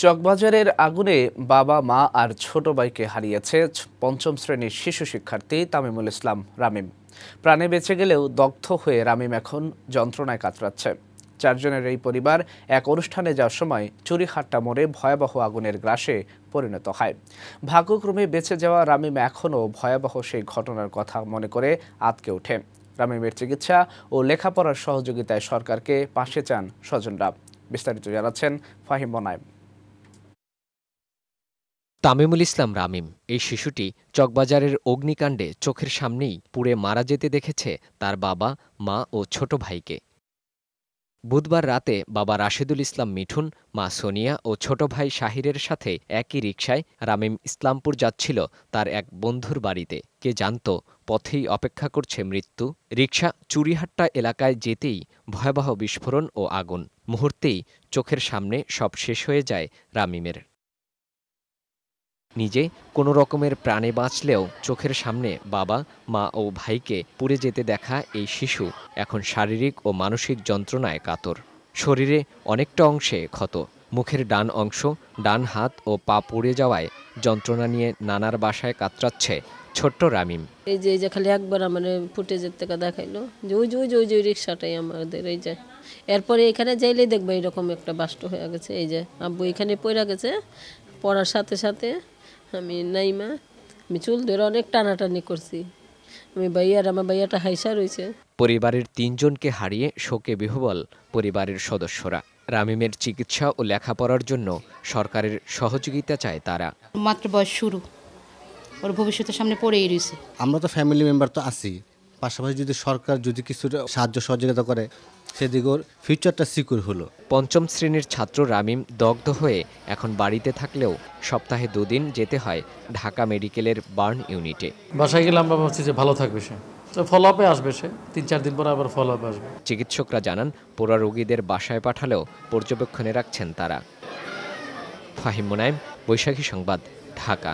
চকবাজারের আগুনে বাবা, মা আর ছোট ভাইকে হারিয়েছে পঞ্চম শ্রেণির শিশু শিক্ষার্থী তামিমুল ইসলাম, রামিম। প্রাণে বেঁচে গেলেও দগ্ধ হয়ে রামিম এখন যন্ত্রণায় কাতরাচ্ছে। চারজনের এই পরিবার এক অনুষ্ঠানে যাওয়ার সময় চুরিহাট্টা মোড়ে ভয়াবহ আগুনের গ্রাসে পরিণত হয়। ভাগ্যক্রমে বেঁচে যাওয়া রামিম এখনও ভয়াবহ সেই ঘটনার কথা মনে করে আতকে ওঠে। রামিমের চিকিৎসা ও লেখাপড়ার সহযোগিতায় সরকারকে পাশে চান স্বজনরা। বিস্তারিত জানাচ্ছেন ফাহিম বনায়েম তামিমুল ইসলাম রামিম, এই শিশুটি চকবাজারের অগ্নিকাণ্ডে চোখের সামনেই পুড়ে মারা যেতে দেখেছে তার বাবা, মা ও ছোট ভাইকে। বুধবার রাতে বাবা রাশেদুল ইসলাম মিঠুন, মা সোনিয়া ও ছোট ভাই শাহিরের সাথে একই রিকশায় রামিম ইসলামপুর যাচ্ছিল তার এক বন্ধুর বাড়িতে। কে জানত, পথেই অপেক্ষা করছে মৃত্যু। রিকশা চুরিহাট্টা এলাকায় যেতেই ভয়াবহ বিস্ফোরণ ও আগুন। মুহূর্তেই চোখের সামনে সব শেষ হয়ে যায় রামিমের। নিজে কোনো রকমের প্রাণে বাঁচলেও চোখের সামনে বাবা, মা ও ভাইকে পুড়ে যেতে দেখা এই শিশু এখন শারীরিক ও মানসিক যন্ত্রণায় কাতর। শরীরে অনেকটা অংশে ক্ষত। মুখের ডান অংশ, ডান হাত ও পা পুড়ে যাওয়ায় যন্ত্রণা নিয়ে নানার বাসায় কাতরাচ্ছে ছোট্ট রামিম। এই যে এই যে খালি একবার আমার ফুটেজের থেকে দেখাইলো ওই যে ওই যে রিক্সাটাই আমাদের, এই যে। এরপরে এখানে যাইলেই দেখব এরকম একটা বাষ্ট হয়ে গেছে, এই যে আব্বু এখানে পড়ে গেছে, পড়ার সাথে সাথে আমি নাইমা আমি চুল ধরে অনেক টানাটানি করছি। আমি ভাইয়ার আমার ভাইয়াটা হাইসা রয়েছে। পরিবারের তিনজনকে হারিয়ে শোকে বিহবল পরিবারের সদস্যরা। রামিমের চিকিৎসা ও লেখাপড়ার জন্য সরকারের সহযোগিতা চায় তারা। মাত্র বয়স শুরু। ওর ভবিষ্যতের সামনে পড়েই রয়েছে। আমরা তো ফ্যামিলি মেম্বার তো আছি। পাশাপাশি যদি সরকার যদি কিছুটা সাহায্য সহযোগিতা করে সেদিকে ফিউচারটা সিকিউর হলো। পঞ্চম শ্রেণির ছাত্র রামিম দগ্ধ হয়ে এখন বাড়িতে থাকলেও সপ্তাহে দুদিন যেতে হয় ঢাকা মেডিকেলের বার্ন ইউনিটে। বাসায় গেলে আমরা ভাবছি যে ভালো থাকবে সে। তো ফলো আপে আসবে সে। তিন চার দিন পরে আবার ফলো আপে আসবে। চিকিৎসকরা জানান পোড়া রোগীদের বাসায় পাঠালেও পর্যবেক্ষণে রাখছেন তারা। ফাহিম মুনাইম বৈশাখী সংবাদ ঢাকা।